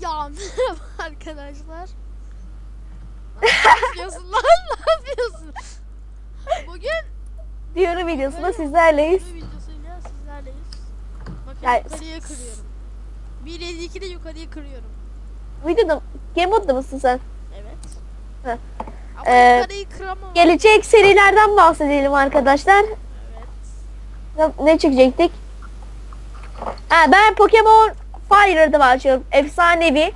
Ya merhaba arkadaşlar. Ne yapıyorsun lan? Ne yapıyorsun? Bugün Diyorum videosunda sizlerleyiz. bu videosuyla sizlerleyiz. Bakın Ya- yukarıya kırıyorum. 1 7 2'de yukarıya kırıyorum. Videoda Game Mode'da mısın sen? Evet. Heh. Ama Ee, yukarıyı kıramam. Gelecek serilerden bahsedelim arkadaşlar. Evet. Ne- Ne çekecektik? Ha, ben Pokemon Fire'da başlıyorum. Efsanevi.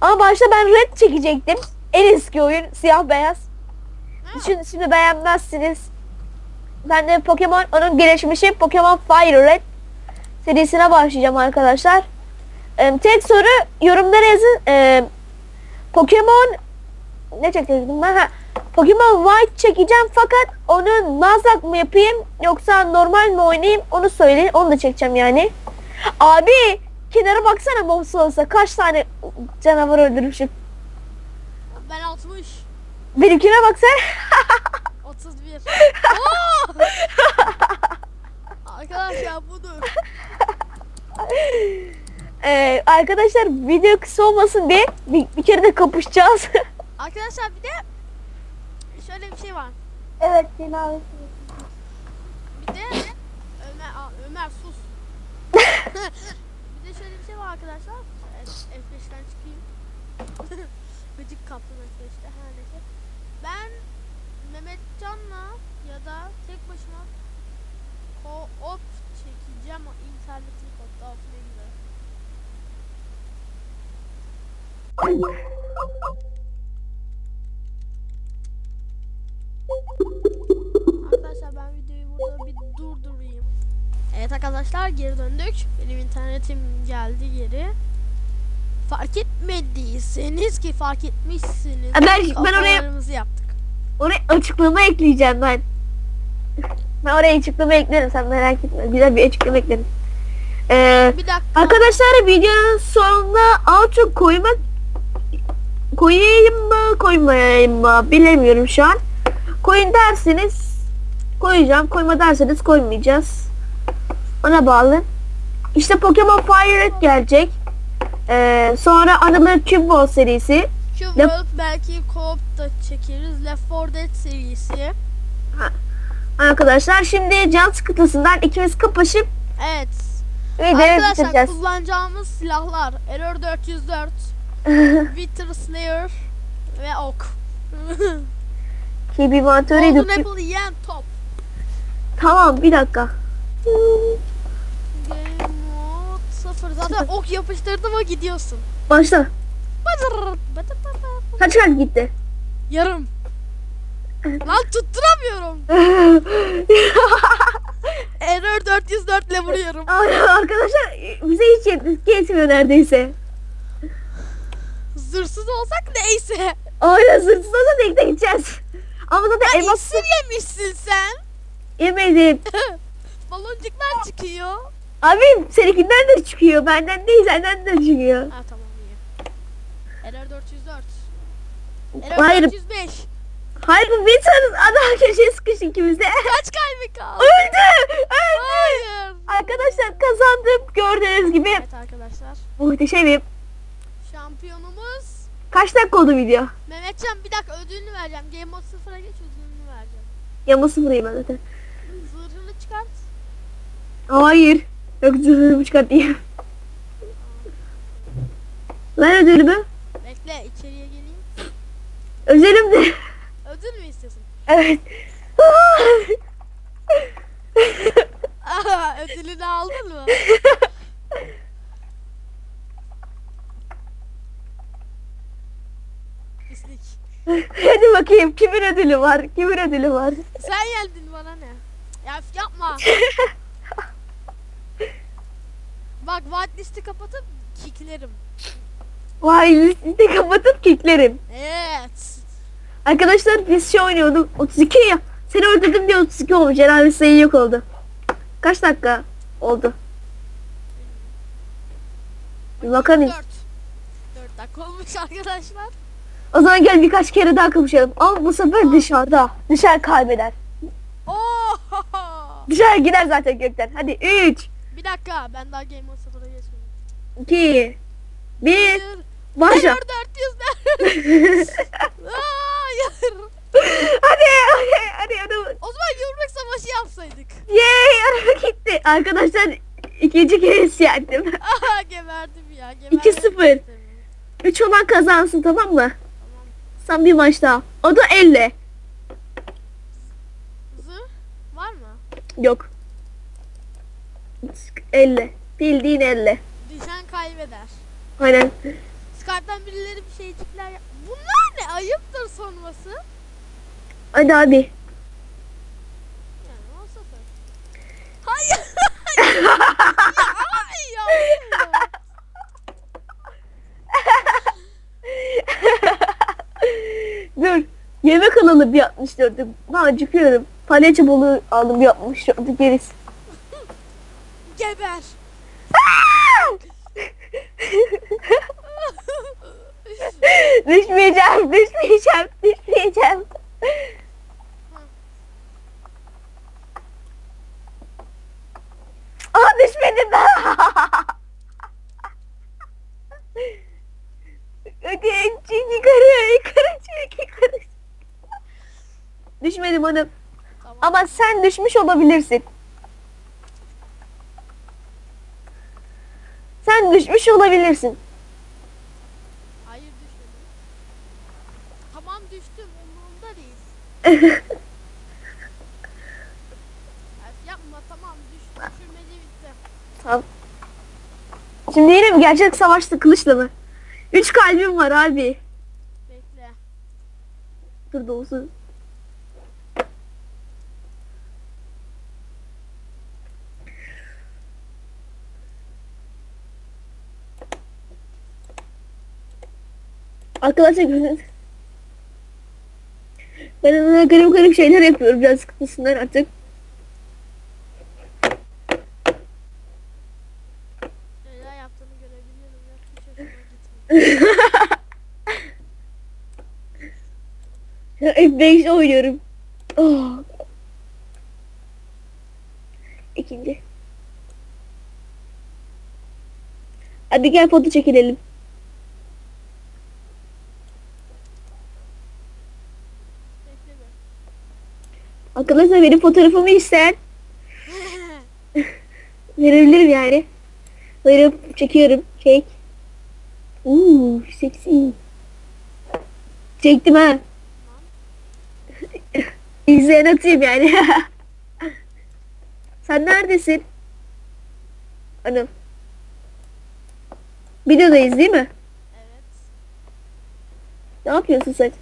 Ama başta ben Red çekecektim. En eski oyun. Siyah beyaz. Ha, Şimdi, şimdi beğenmezsiniz. Ben de Pokemon onun gelişmişi Pokemon Fire Red serisine başlayacağım arkadaşlar. Ee, tek soru yorumlara yazın. Ee, Pokemon ne çekecektim ben? Ha, Pokemon White çekeceğim fakat onu Nazak mı yapayım yoksa normal mi oynayayım onu söyleyin. Onu da çekeceğim yani. Abi kenara baksana Momsu olsa kaç tane canavar öldürmüşüm. ben 60. Benimkine bak sen. 31. Oo! Arkadaşlar budur. Ee, arkadaşlar video kısa olmasın diye bir, bir kere de kapışacağız. Arkadaşlar bir de şöyle bir şey var. evet Dilan. Bir de Ömer, Aa, Ömer sus. bir de şöyle bir şey var arkadaşlar. Evet, F5'ten çıkayım. Gıcık kaptım F5'te her neyse. Ben Mehmetcan'la ya da tek başıma co-op çekeceğim o internetin. Arkadaşlar arkadaşlar geri döndük. Benim internetim geldi geri. Fark etmediyseniz ki fark etmişsiniz. Ben- ben oraya- yaptık. Oraya açıklama ekleyeceğim ben. Ben oraya açıklama eklerim sen merak etme. Güzel bir açıklama eklerim. Ee, Bir dakika. arkadaşlar videonun sonuna outro koymak koyayım mı koymayayım mı bilemiyorum şu an. Koyun derseniz koyacağım. Koyma derseniz koymayacağız. Ona bağlı. İşte Pokemon Fire gelecek. Ee, sonra Anılar Cube Ball serisi. Lef- World belki co-op da çekeriz. Left 4 Dead serisi. Arkadaşlar şimdi can sıkıntısından ikimiz kapışıp Evet. Arkadaşlar kullanacağımız silahlar Error 404, Wither Slayer ve ok. Kibi Vantörü Golden. Apple yiyen top. Tamam bir dakika. 0. Zaten ok yapıştırdı mı gidiyorsun. Başla. Kaç kalp gitti? Yarım. Lan tutturamıyorum. Error 404 ile vuruyorum. Arkadaşlar bize hiç yet- yetmiyor neredeyse. Zırsız olsak neyse. Aynen sırtı da tekte gideceğiz. Ama zaten elmas iksir yemişsin sen. yemedim. Baloncuklar çıkıyor. Abi seninkinden de çıkıyor. Benden değil senden de çıkıyor. Ha tamam iyi. Error 404. Error Hayır. 405. Hayır bu bir tane adam köşeye sıkış ikimiz de. Kaç kalbi kaldı? Öldü. Öldü. Hayır. Arkadaşlar kazandım. Gördüğünüz gibi Evet arkadaşlar. muhteşemim. Şampiyonumuz Kaç dakika oldu video? Mehmetcan bir dakika ödülünü vereceğim. Game Mode 0'a geç ödülünü vereceğim. Yama sıfırayım ben zaten. Zırhını çıkart. Hayır. Yok zırhımı çıkartayım. Ver ödülümü. Bekle içeriye geleyim. Özelim de. Ödül mü istiyorsun? Evet. Aha, ödülünü aldın mı? Pislik. Hadi bakayım kimin ödülü var? Kimin ödülü var? Sen geldin bana ne? Ya yapma. Bak whitelist'i kapatıp kicklerim. Listeyi kapatıp keklerim. Evet. Arkadaşlar biz şey oynuyorduk. 32 ya. Seni öldürdüm diye 32 olmuş. Herhalde sayı yok oldu. Kaç dakika oldu? Bakalım. 4. 4 dakika olmuş arkadaşlar. O zaman gel birkaç kere daha kapışalım. Ama bu sefer dışarıda. Dışarı kaybeder. Oo! Dışarı gider zaten gökten. Hadi 3, Bir dakika ben daha Game of Thrones'a geçmedim. 2, 1. Hayır. Başla. Terör 400 Hayır. hadi hadi hadi hadi. O zaman yumruk savaşı yapsaydık. Yay araba gitti. Arkadaşlar ikinci kez yendim. Aha geberdim ya. Geberdim. 2-0. 3 olan kazansın tamam mı? Tamam. Son bir maç daha. O da 50. Zırh var mı? Yok. 50. Bildiğin 50. Düşen kaybeder. Aynen. Skype'dan birileri bir şeycikler yap- Bunlar ne? Ayıptır sonması. Hadi abi. Yani o sıfır. Hayır. ay. Dur. Yemek alalım bir 64'lük. Ben acıkıyorum. Palyaço balığı aldım bir 64'lük yeriz. Geber. düşmeyeceğim, düşmeyeceğim, düşmeyeceğim. Aa düşmedim ben. Hadi çık yukarı, yukarı yukarı. Düşmedim hanım. tamam. Ama sen düşmüş olabilirsin. Sen düşmüş olabilirsin. Hayır düşmedim. Tamam düştüm. Umurumda değil. Yapma tamam düştüm. Düşürmece bitti. Tamam. Şimdi yine mi gerçek savaşta kılıçla mı? Üç kalbim var abi. Bekle. Dur dolsun. Arkadaşlar görün. Ben ona garip garip şeyler yapıyorum biraz sıkıntısından artık. Neler yaptığını görebiliyorum. Ya. Hiç hoşuma gitmiyor. Ya F5 oynuyorum. Oh. İkinci. Hadi gel foto çekilelim. Bekle bir. Arkadaşlar benim fotoğrafımı isteyen verebilirim yani. Böyle çekiyorum. Çek. Uuu seksi. Çektim ha. İzleyen atayım yani. Sen neredesin? Anam. Videodayız değil mi? Evet. Ne yapıyorsun sen?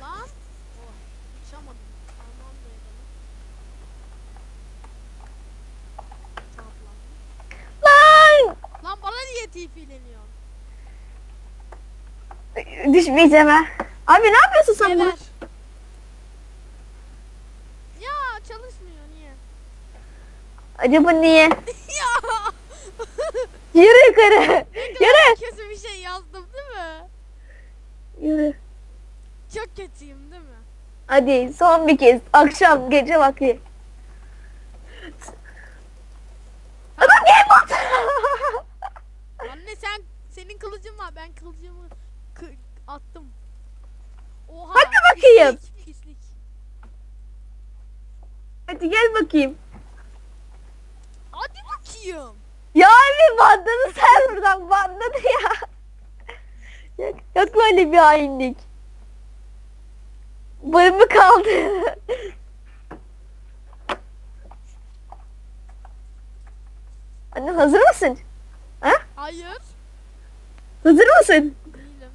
Lan. Oh, uçamadım. Almam böyle. Saplandım. Lan! Lan bana niye TP'leniyor? Ha. Abi ne yapıyorsun sen Geber. burada? Ya çalışmıyor niye? Acaba niye? ya. Yürü yukarı. Yürü. kötü bir şey yazdım değil mi? Yürü. Çok kötüyüm değil mi? Hadi son bir kez. Akşam gece vakti. Adam game bot. Anne sen senin kılıcın var. Ben kılıcımı kı- attım. Oha. Hadi bakayım. Pislik, pislik. Hadi gel bakayım. Hadi bakayım. Ya abi bandadı sen buradan bandadı ya. Yok, yok böyle bir hainlik. Mu kaldı? Anne hazır mısın? Ha? Hayır. Hazır mısın? Değilim.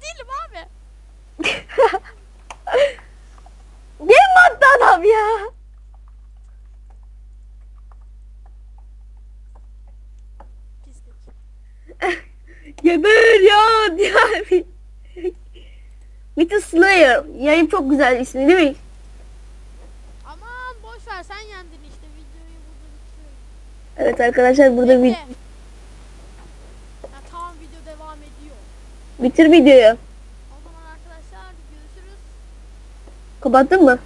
Değilim abi. Game attı adam ya. Pislik. Geber ya yani. Metal Slayer. Yayın çok güzel ismi değil mi? Aman boş ver sen yendin işte videoyu burada bitiriyorum. Evet arkadaşlar burada bir Bekle. Ha, Bitir videoyu. O zaman arkadaşlar görüşürüz. Kapattın mı?